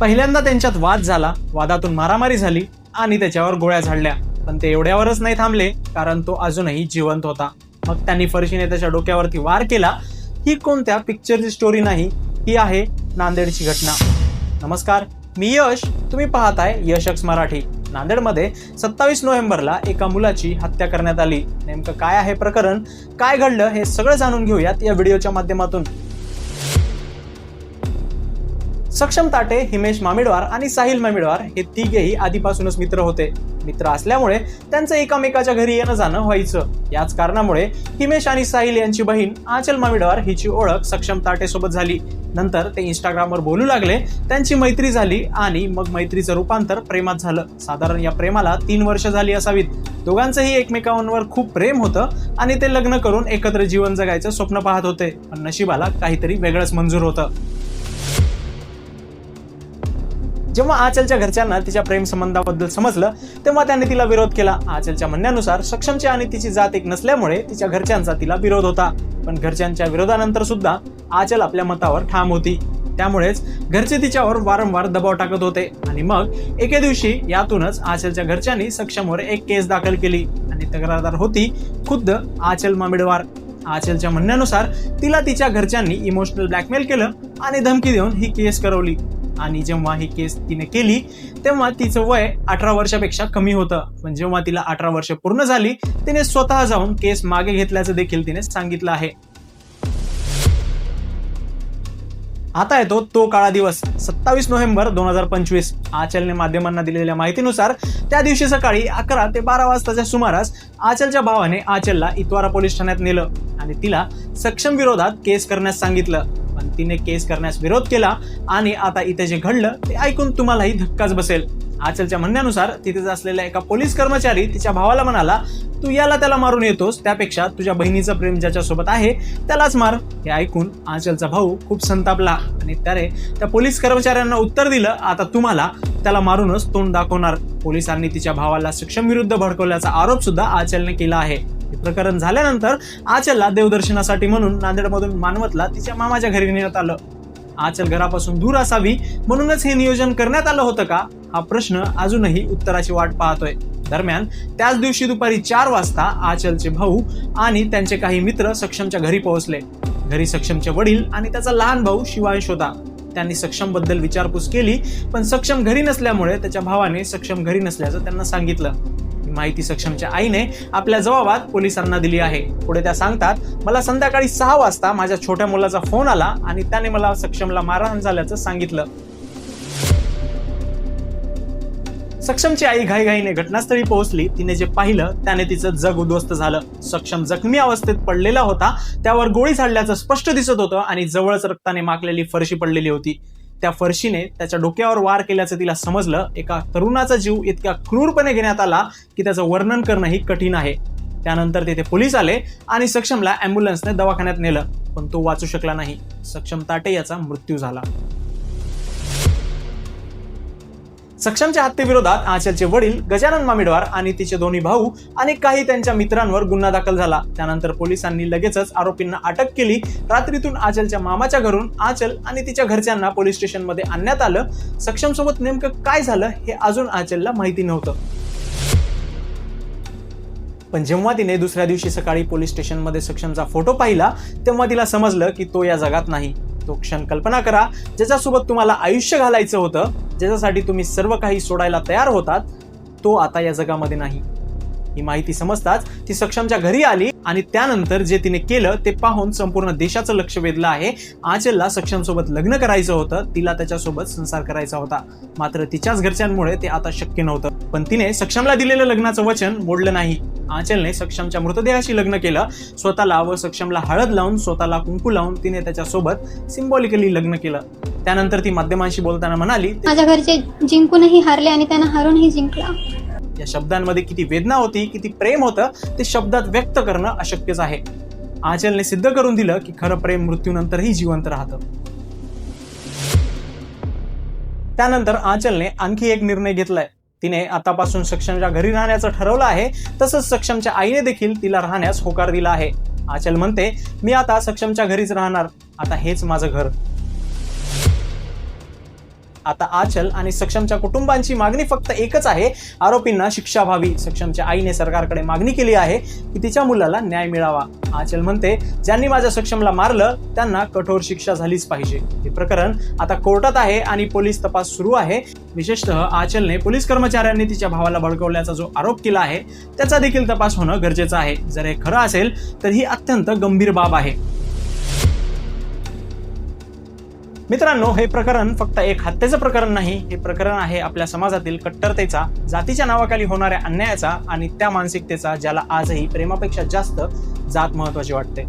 पहिल्यांदा त्यांच्यात वाद झाला. वादातून मारामारी झाली आणि त्याच्यावर गोळ्या झाडल्या. पण ते एवढ्यावरच नाही थांबले कारण तो अजूनही जिवंत होता. मग त्यांनी फरशीने त्याच्या डोक्यावरती वार केला. ही कोणत्या पिक्चरची स्टोरी नाही? ही आहे नांदेडची घटना. नमस्कार मी यश. तुम्ही पाहताय यशक्स मराठी. नांदेडमध्ये सत्तावीस नोव्हेंबरला एका मुलाची हत्या करण्यात आली. नेमकं काय आहे प्रकरण? काय घडलं हे सगळं जाणून घेऊयात या व्हिडिओच्या माध्यमातून. सक्षम ताटे हिमेश मामिडवार आणि साहिल मामिडवार हे तिघेही आधीपासूनच मित्र होते. मित्र असल्यामुळे त्यांचं एकामेकाच्या घरी येणं जाणं व्हायचं. याच कारणामुळे हिमेश आणि साहिल यांची बहीण आचल मामिडवार हिची ओळख सक्षम ताटे सोबत झाली. नंतर ते इंस्टाग्रामवर बोलू लागले त्यांची मैत्री झाली आणि मग मैत्रीचं रूपांतर प्रेमात झालं. साधारण या प्रेमाला तीन वर्ष झाली असावीत. दोघांचंही एकमेकांवर खूप प्रेम होतं आणि ते लग्न करून एकत्र जीवन जगायचं स्वप्न पाहत होते. पण नशिबाला काहीतरी वेगळंच मंजूर होतं. जेव्हा आचलच्या घरच्यांना तिच्या प्रेम संबंधाबद्दल समजलं तेव्हा त्यांनी तिला विरोध केला. आचलच्या म्हणण्यानुसार सक्षमची आणि तिची जात एक नसल्यामुळे तिच्या घरच्यांचा तिला विरोध होता. पण घरच्यांच्या विरोधानंतर सुद्धा आचल आपल्या मतावर ठाम होती. त्यामुळेच घरचे तिच्यावर वारंवार दबाव टाकत होते. आणि मग एके दिवशी यातूनच आचलच्या घरच्यांनी सक्षमवर एक केस दाखल केली आणि तक्रारदार होती खुद्द आचल मामिडवार. आचलच्या म्हणण्यानुसार तिला तिच्या घरच्यांनी इमोशनल ब्लॅकमेल केलं आणि धमकी देऊन ही केस करवली. आणि जेव्हा ही केस तिने केली तेव्हा तिचं वय अठरा वर्षापेक्षा कमी होतं. पण जेव्हा तिला अठरा वर्ष पूर्ण झाली तिने स्वतः जाऊन केस मागे घेतल्याचं देखील तिने सांगितलं आहे. आता येतो तो काळा दिवस सत्तावीस नोव्हेंबर दोन हजार पंचवीस. आचलने माध्यमांना दिलेल्या माहितीनुसार त्या दिवशी सकाळी अकरा ते बारा वाजताच्या सुमारास आचलच्या भावाने आचलला इतवारा पोलीस ठाण्यात नेलं आणि तिला सक्षम विरोधात केस करण्यास सांगितलं. आणि तिने केस करण्यास विरोध केला आणि आता इथे जे घडलं ते ऐकून तुम्हालाही धक्काच बसेल. आचलच्या म्हणण्यानुसार तिथेच असलेला एका पोलीस कर्मचारी तिच्या भावाला म्हणाला तू याला त्याला मारून येतोस त्यापेक्षा तुझ्या बहिणीचं प्रेम ज्याच्यासोबत आहे त्यालाच मार. हे ऐकून आचलचा भाऊ खूप संतापला आणि त्याने त्या पोलीस कर्मचाऱ्यांना उत्तर दिलं आता तुम्हाला त्याला मारूनच तोंड दाखवणार. पोलिसांनी तिच्या भावाला सक्षम विरुद्ध भडकवल्याचा आरोप सुद्धा आचलने केला आहे. हे प्रकरण झाल्यानंतर आचलला देवदर्शनासाठी म्हणून नांदेडमधून मानवतला तिच्या मामाच्या घरी नेण्यात आलं. आचल घरापासून दूर असावी म्हणूनच हे नियोजन करण्यात आलं होतं का? हा प्रश्न अजूनही उत्तराची वाट पाहतोय. दरम्यान त्याच दिवशी दुपारी चार वाजता आचलचे भाऊ आणि त्यांचे काही मित्र सक्षमच्या घरी पोहोचले. घरी सक्षमचे वडील आणि त्याचा लहान भाऊ शिवांश होता. त्यांनी सक्षमबद्दल विचारपूस केली पण सक्षम घरी नसल्यामुळे त्याच्या भावाने सक्षम घरी नसल्याचं त्यांना सांगितलं. माहिती सक्षमच्या आईने आपल्या जबाबात पोलिसांना दिली आहे. पुढे त्या सांगतात मला संध्याकाळी सहा वाजता माझ्या छोट्या मुलाचा फोन आला आणि त्याने मला सक्षमला मारहाण झाल्याचं सांगितलं. सक्षमची आई घाईघाईने घटनास्थळी पोहोचली. तिने जे पाहिलं त्याने तिचं जग उद्ध्वस्त झालं. सक्षम जखमी अवस्थेत पडलेला होता. त्यावर गोळी झाडल्याचं स्पष्ट दिसत होतं आणि जवळच रक्ताने माकलेली फरशी पडलेली होती. त्या फरशीने त्याच्या डोक्यावर वार केल्याचं तिला समजलं. एका तरुणाचा जीव इतक्या क्रूरपणे घेण्यात आला की त्याचं वर्णन करणंही कठीण आहे. त्यानंतर तिथे पोलीस आले आणि सक्षमला अँब्युलन्सने दवाखान्यात नेलं पण तो वाचू शकला नाही. सक्षम ताटे याचा मृत्यू झाला. सक्षमच्या हत्येविरोधात आचलचे वडील गजानन मामिडवार आणि तिचे दोन्ही भाऊ आणि काही त्यांच्या मित्रांवर गुन्हा दाखल झाला. त्यानंतर पोलिसांनी लगेचच आरोपींना अटक केली. रात्रीतून आचलच्या मामाच्या घरून आचल आणि तिच्या घरच्यांना पोलीस स्टेशनमध्ये आणण्यात आलं. सक्षम सोबत नेमकं काय झालं हे अजून आचलला माहिती नव्हतं. पण जेव्हा तिने दुसऱ्या दिवशी सकाळी पोलीस स्टेशनमध्ये सक्षमचा फोटो पाहिला तेव्हा तिला समजलं की तो या जगात नाही. तो क्षण कल्पना करा ज्याच्यासोबत तुम्हाला आयुष्य घालायचं होतं ज्याच्यासाठी तुम्ही सर्व काही सोडायला तयार होतात तो आता या जगामध्ये नाही. ही माहिती समजताच ती सक्षमच्या घरी आली आणि त्यानंतर जे तिने केलं ते पाहून संपूर्ण देशाचं लक्ष वेधलं आहे. आचलला सक्षम सोबत लग्न करायचं होतं तिला त्याच्यासोबत संसार करायचा होता. मात्र तिच्याच घरच्यांमुळे ते आता शक्य नव्हतं. पण तिने सक्षमला दिलेलं लग्नाचं वचन मोडलं नाही. आचलने सक्षमच्या मृतदेहाशी लग्न केलं. स्वतःला व सक्षमला हळद लावून स्वतःला कुंकू लावून तिने त्याच्यासोबत सिम्बॉलिकली लग्न केलं. त्यानंतर ती माध्यमांशी बोलताना म्हणाली माझ्या घरचे जिंकूनही हारले आणि त्यांना हारूनही जिंकला. या शब्दांमध्ये किती वेदना होती किती प्रेम होतं ते शब्दात व्यक्त करणं अशक्यच आहे. आचलने सिद्ध करून दिलं की खरं प्रेम मृत्यूनंतरही जिवंत राहतं. त्यानंतर आचलने आणखी एक निर्णय घेतलाय. तिने आतापासून सक्षमच्या घरी राहण्याचं ठरवलं आहे. तसंच सक्षमच्या आईने देखील तिला राहण्यास होकार दिला आहे. आचल म्हणते मी आता सक्षमच्या घरीच राहणार. आता हेच माझं घर. आता आचल आणि सक्षमच्या कुटुंबांची मागणी फक्त एकच आहे. आरोपींना शिक्षा व्हावी. सक्षमच्या आईने सरकारकडे मागणी केली आहे की तिच्या मुलाला न्याय मिळावा. आचल म्हणते ज्यांनी माझ्या सक्षमला मारलं त्यांना कठोर शिक्षा झालीच पाहिजे. हे प्रकरण आता कोर्टात आहे आणि पोलीस तपास सुरू आहे. विशेषतः आचलने पोलीस कर्मचाऱ्यांनी तिच्या भावाला भडकवल्याचा जो आरोप केला आहे त्याचा देखील तपास होणं गरजेचं आहे. जर हे खरं असेल तर ही अत्यंत गंभीर बाब आहे. मित्रांनो हे प्रकरण फक्त एक हत्येचं प्रकरण नाही हे प्रकरण आहे आपल्या समाजातील कट्टरतेचा जातीच्या नावाखाली होणाऱ्या अन्यायाचा आणि त्या मानसिकतेचा ज्याला आजही प्रेमापेक्षा जास्त जात महत्वाची वाटते.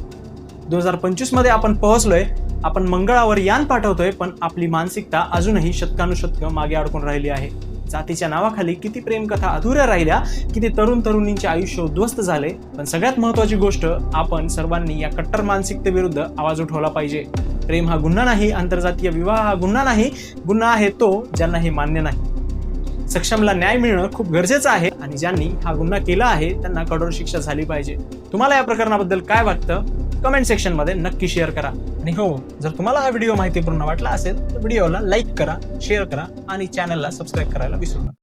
दोन हजार पंचवीसमध्ये आपण पोहोचलोय आपण मंगळावर यान पाठवतोय पण आपली मानसिकता अजूनही शतकानुशतक मागे अडकून राहिली आहे. जातीच्या नावाखाली किती प्रेमकथा अधुऱ्या राहिल्या किती तरुण तरुणींचे आयुष्य उद्ध्वस्त झाले पण सगळ्यात महत्वाची गोष्ट आपण सर्वांनी या कट्टर मानसिकतेविरुद्ध आवाज उठवला पाहिजे. प्रेम हा गुन्हा नाही आंतरजातीय विवाह हा गुन्हा नाही. गुन्हा आहे तो ज्यांना हे मान्य नाही. सक्षमला न्याय मिळणं खूप गरजेचं आहे आणि ज्यांनी हा गुन्हा केला आहे त्यांना कठोर शिक्षा झाली पाहिजे. तुम्हाला या प्रकरणाबद्दल काय वाटतं? कमेंट सेक्शनमध्ये नक्की शेअर करा. आणि हो जर तुम्हाला हा व्हिडिओ माहितीपूर्ण वाटला असेल तर व्हिडिओला लाईक करा शेअर करा आणि चॅनलला सबस्क्राईब करायला विसरू नका.